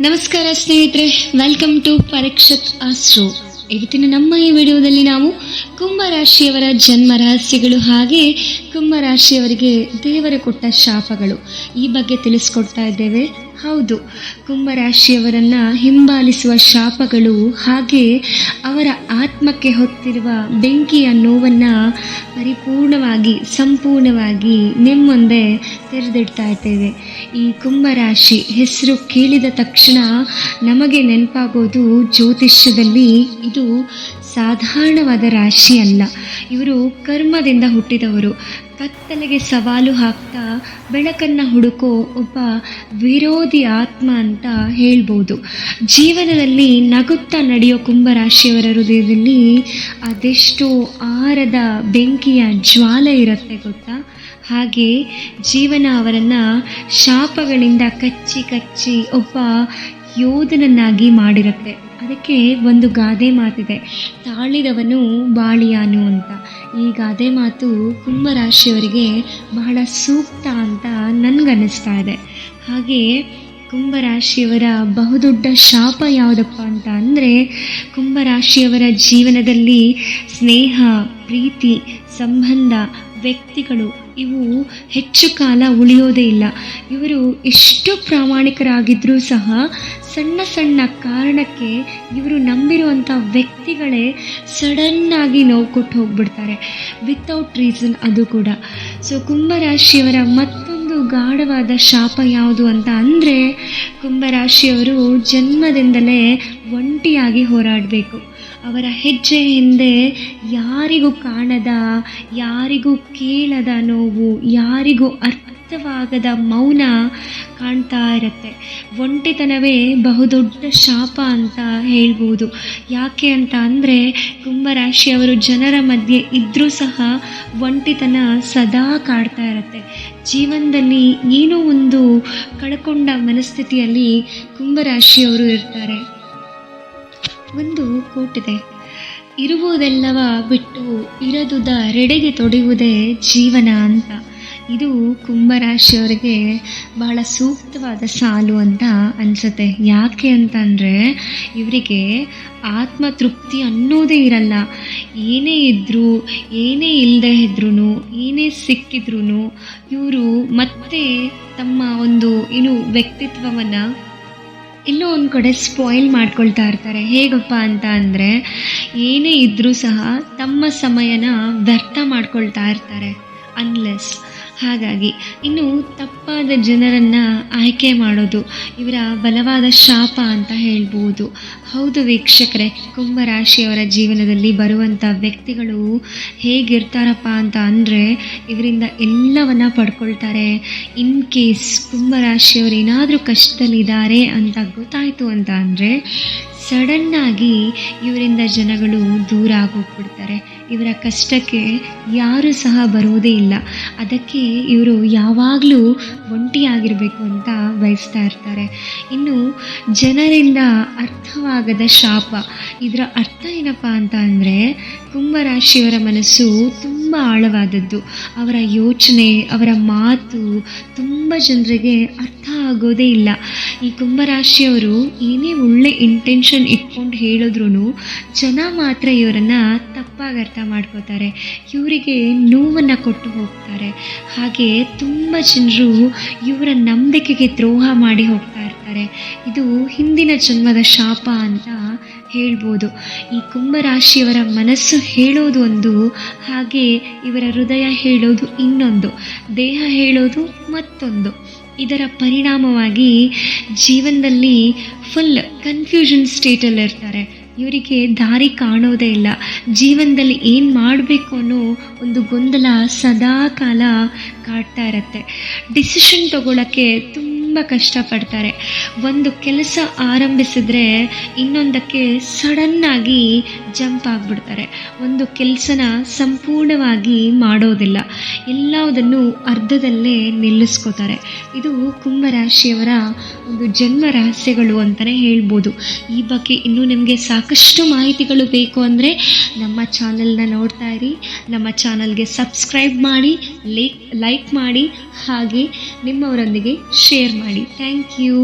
ನಮಸ್ಕಾರ ಸ್ನೇಹಿತರೆ welcome to ಪರೀಕ್ಷತ್ astro ಇವತ್ತಿನ ನಮ್ಮ ಈ ವಿಡಿಯೋದಲ್ಲಿ ನಾವು ಕುಂಭರಾಶಿಯವರ ಜನ್ಮ ರಹಸ್ಯಗಳು ಹಾಗೆ ಕುಂಭರಾಶಿಯವರಿಗೆ ದೇವರು ಕೊಟ್ಟ ಶಾಪಗಳು ಈ ಬಗ್ಗೆ ತಿಳಿಸ್ಕೊಡ್ತಾ ಇದ್ದೇವೆ. ಹೌದು. ಕುಂಭರಾಶಿಯವರನ್ನ ಹಿಂಬಾಲಿಸುವ ಶಾಪಗಳು ಹಾಗೆ ಅವರ ಆತ್ಮಕ್ಕೆ ಹೊತ್ತಿರುವ ಬೆಂಕಿಯ ನೋವನ್ನು ಪರಿಪೂರ್ಣವಾಗಿ, ಸಂಪೂರ್ಣವಾಗಿ ನಿಮ್ಮೊಂದೆ ತೆರೆದಿಡ್ತಾ ಇದ್ದೇವೆ. ಈ ಕುಂಭರಾಶಿ ಹೆಸರು ಕೇಳಿದ ತಕ್ಷಣ ನಮಗೆ ನೆನಪಾಗೋದು ಜ್ಯೋತಿಷ್ಯದಲ್ಲಿ ಇದು ಸಾಧಾರಣವಾದ ರಾಶಿ ಅಲ್ಲ. ಇವರು ಕರ್ಮದಿಂದ ಹುಟ್ಟಿದವರು. ಕತ್ತಲೆಗೆ ಸವಾಲು ಹಾಕ್ತಾ ಬೆಳಕನ್ನು ಹುಡುಕೋ ಒಬ್ಬ ವಿರೋಧಿ ಆತ್ಮ ಅಂತ ಹೇಳ್ಬೋದು. ಜೀವನದಲ್ಲಿ ನಗುತ್ತಾ ನಡೆಯೋ ಕುಂಭರಾಶಿಯವರ ಹೃದಯದಲ್ಲಿ ಅದೆಷ್ಟೋ ಆರದ ಬೆಂಕಿಯ ಜ್ವಾಲೆ ಇರುತ್ತೆ ಗೊತ್ತಾ? ಹಾಗೆ ಜೀವನ ಅವರನ್ನು ಶಾಪಗಳಿಂದ ಕಚ್ಚಿ ಕಚ್ಚಿ ಒಬ್ಬ ಯೋಧನನ್ನಾಗಿ ಮಾಡಿರುತ್ತೆ. ಅದಕ್ಕೆ ಒಂದು ಗಾದೆ ಮಾತಿದೆ. ತಾಳಿದವನು ಬಾಳಿಯಾನು ಅಂತ. ಈ ಗಾದೆ ಮಾತು ಕುಂಭರಾಶಿಯವರಿಗೆ ಬಹಳ ಸೂಕ್ತ ಅಂತ ನನಗನ್ನಿಸ್ತಾ ಇದೆ. ಹಾಗೆ ಕುಂಭರಾಶಿಯವರ ಬಹುದೊಡ್ಡ ಶಾಪ ಯಾವುದಪ್ಪ ಅಂತ ಅಂದರೆ ಕುಂಭರಾಶಿಯವರ ಜೀವನದಲ್ಲಿ ಸ್ನೇಹ, ಪ್ರೀತಿ, ಸಂಬಂಧ ವ್ಯಕ್ತಿಗಳು, ಇವು ಹೆಚ್ಚು ಕಾಲ ಉಳಿಯೋದೇ ಇಲ್ಲ. ಇವರು ಎಷ್ಟು ಪ್ರಾಮಾಣಿಕರಾಗಿದ್ದರೂ ಸಹ ಸಣ್ಣ ಸಣ್ಣ ಕಾರಣಕ್ಕೆ ಇವರು ನಂಬಿರುವಂಥ ವ್ಯಕ್ತಿಗಳೇ ಸಡನ್ನಾಗಿ ನೋವು ಕೊಟ್ಟು ಹೋಗ್ಬಿಡ್ತಾರೆ. ವಿತೌಟ್ ರೀಸನ್ ಅದು ಕೂಡ. ಸೊ ಕುಂಭರಾಶಿಯವರ ಮತ್ತೊಂದು ಗಾಢವಾದ ಶಾಪ ಯಾವುದು ಅಂತ ಅಂದರೆ, ಕುಂಭರಾಶಿಯವರು ಜನ್ಮದಿಂದಲೇ ಒಂಟಿಯಾಗಿ ಹೋರಾಡಬೇಕು. ಅವರ ಹೆಜ್ಜೆ ಹಿಂದೆ ಯಾರಿಗೂ ಕಾಣದ, ಯಾರಿಗೂ ಕೇಳದ ನೋವು, ಯಾರಿಗೂ ಅರ್ಥವಾಗದ ಮೌನ ಕಾಣ್ತಾ ಇರುತ್ತೆ. ಒಂಟಿತನವೇ ಬಹುದೊಡ್ಡ ಶಾಪ ಅಂತ ಹೇಳ್ಬೋದು. ಯಾಕೆ ಅಂತ ಅಂದರೆ ಕುಂಭರಾಶಿಯವರು ಜನರ ಮಧ್ಯೆ ಇದ್ದರೂ ಸಹ ಒಂಟಿತನ ಸದಾ ಕಾಡ್ತಾ ಇರುತ್ತೆ. ಜೀವನದಲ್ಲಿ ಏನೋ ಒಂದು ಕಳ್ಕೊಂಡ ಮನಸ್ಥಿತಿಯಲ್ಲಿ ಕುಂಭರಾಶಿಯವರು ಇರ್ತಾರೆ. ಒಂದು ಕೂಟಿದೆ ಇರುವುದೆಲ್ಲವ ಬಿಟ್ಟು ಇರದುದ ರೆಡೆಗೆ ತೊಡೆಯುವುದೇ ಜೀವನ ಅಂತ. ಇದು ಕುಂಭರಾಶಿಯವರಿಗೆ ಬಹಳ ಸೂಕ್ತವಾದ ಸಾಲು ಅಂತ ಅನಿಸುತ್ತೆ. ಯಾಕೆ ಅಂತಂದರೆ ಇವರಿಗೆ ಆತ್ಮತೃಪ್ತಿ ಅನ್ನೋದೇ ಇರಲ್ಲ. ಏನೇ ಇದ್ದರೂ ಏನೇ ಇಲ್ಲದೆ ಇದ್ರೂ ಏನೇ ಸಿಕ್ಕಿದ್ರೂ ಇವರು ಮತ್ತೆ ತಮ್ಮ ಒಂದು ಏನು ವ್ಯಕ್ತಿತ್ವವನ್ನು ಎಲ್ಲೋ ಒಂದು ಕಡೆ ಸ್ಪಾಯಿಲ್ ಮಾಡ್ಕೊಳ್ತಾ ಇರ್ತಾರೆ. ಹೇಗಪ್ಪ ಅಂತ ಅಂದರೆ, ಏನೇ ಇದ್ದರೂ ಸಹ ತಮ್ಮ ಸಮಯನ ವ್ಯರ್ಥ ಮಾಡ್ಕೊಳ್ತಾ ಇರ್ತಾರೆ. ಅನ್ಲೆಸ್ ಹಾಗಾಗಿ ಇನ್ನು ತಪ್ಪಾದ ಜನರನ್ನು ಆಯ್ಕೆ ಮಾಡೋದು, ಇವರ ಬಲವಾದ ಶಾಪ ಅಂತ ಹೇಳ್ಬೋದು. ಹೌದು ವೀಕ್ಷಕರೇ, ಕುಂಭರಾಶಿಯವರ ಜೀವನದಲ್ಲಿ ಬರುವಂಥ ವ್ಯಕ್ತಿಗಳು ಹೇಗಿರ್ತಾರಪ್ಪ ಅಂತ ಅಂದರೆ ಇವರಿಂದ ಎಲ್ಲವನ್ನ ಪಡ್ಕೊಳ್ತಾರೆ. ಇನ್ ಕೇಸ್ ಕುಂಭರಾಶಿಯವರು ಏನಾದರೂ ಕಷ್ಟದಲ್ಲಿದ್ದಾರೆ ಅಂತ ಗೊತ್ತಾಯಿತು ಅಂತ ಅಂದರೆ ಸಡನ್ನಾಗಿ ಇವರಿಂದ ಜನಗಳು ದೂರ ಆಗೋಗ್ಬಿಡ್ತಾರೆ. ಇವರ ಕಷ್ಟಕ್ಕೆ ಯಾರೂ ಸಹ ಬರುವುದೇ ಇಲ್ಲ. ಅದಕ್ಕೆ ಇವರು ಯಾವಾಗಲೂ ಒಂಟಿಯಾಗಿರಬೇಕು ಅಂತ ಬಯಸ್ತಾ ಇರ್ತಾರೆ. ಇನ್ನು ಜನರಿಂದ ಅರ್ಥವಾಗದ ಶಾಪ. ಇದರ ಅರ್ಥ ಏನಪ್ಪ ಅಂತ ಅಂದರೆ ಕುಂಭರಾಶಿಯವರ ಮನಸ್ಸು ಆಳವಾದದ್ದು. ಅವರ ಯೋಚನೆ, ಅವರ ಮಾತು ತುಂಬ ಜನರಿಗೆ ಅರ್ಥ ಆಗೋದೇ ಇಲ್ಲ. ಈ ಕುಂಭರಾಶಿಯವರು ಏನೇ ಒಳ್ಳೆ ಇಂಟೆನ್ಷನ್ ಇಟ್ಕೊಂಡು ಹೇಳಿದ್ರು ಜನ ಮಾತ್ರ ಇವರನ್ನು ತಪ್ಪಾಗಿ ಅರ್ಥ ಮಾಡ್ಕೋತಾರೆ. ಇವರಿಗೆ ನೋವನ್ನು ಕೊಟ್ಟು ಹೋಗ್ತಾರೆ. ಹಾಗೆ ತುಂಬ ಜನರು ಇವರ ನಂಬಿಕೆಗೆ ದ್ರೋಹ ಮಾಡಿ ಹೋಗ್ತಾ ಇರ್ತಾರೆ. ಇದು ಹಿಂದಿನ ಜನ್ಮದ ಶಾಪ ಅಂತ ಹೇಳ್ಬೋದು. ಈ ಕುಂಭರಾಶಿಯವರ ಮನಸ್ಸು ಹೇಳೋದು ಒಂದು, ಹಾಗೆ ಇವರ ಹೃದಯ ಹೇಳೋದು ಇನ್ನೊಂದು, ದೇಹ ಹೇಳೋದು ಮತ್ತೊಂದು. ಇದರ ಪರಿಣಾಮವಾಗಿ ಜೀವನದಲ್ಲಿ ಫುಲ್ ಕನ್ಫ್ಯೂಷನ್ ಸ್ಟೇಟಲ್ಲಿರ್ತಾರೆ ಇವರಿಗೆ ದಾರಿ ಕಾಣೋದೇ ಇಲ್ಲ. ಜೀವನದಲ್ಲಿ ಏನು ಮಾಡಬೇಕು ಅನ್ನೋ ಒಂದು ಗೊಂದಲ ಸದಾ ಕಾಲ ಕಾಡ್ತಾ ಇರತ್ತೆ. ಡಿಸಿಷನ್ ತಗೊಳ್ಳೋಕ್ಕೆ ತುಂಬ ಕಷ್ಟಪಡ್ತಾರೆ. ಒಂದು ಕೆಲಸ ಆರಂಭಿಸಿದ್ರೆ ಇನ್ನೊಂದಕ್ಕೆ ಸಡನ್ನಾಗಿ ಜಂಪ್ ಆಗಿಬಿಡ್ತಾರೆ. ಒಂದು ಕೆಲಸನ ಸಂಪೂರ್ಣವಾಗಿ ಮಾಡೋದಿಲ್ಲ. ಎಲ್ಲವುದನ್ನು ಅರ್ಧದಲ್ಲೇ ನಿಲ್ಲಿಸ್ಕೋತಾರೆ. ಇದು ಕುಂಭರಾಶಿಯವರ ಒಂದು ಜನ್ಮ ರಹಸ್ಯಗಳು ಅಂತಲೇ ಹೇಳ್ಬೋದು. ಈ ಬಗ್ಗೆ ಇನ್ನೂ ನಿಮಗೆ ಸಾಕಷ್ಟು ಮಾಹಿತಿಗಳು ಬೇಕು ಅಂದರೆ ನಮ್ಮ ಚಾನಲ್ನ ನೋಡ್ತಾ ಇರಿ. ನಮ್ಮ ಚಾನಲ್ಗೆ ಸಬ್ಸ್ಕ್ರೈಬ್ ಮಾಡಿ, ಲೈಕ್ ಲೈಕ್ ಮಾಡಿ ಹಾಗೆ ನಿಮ್ಮವರೊಂದಿಗೆ ಶೇರ್ ಮಾಡಿ ಥ್ಯಾಂಕ್ ಯು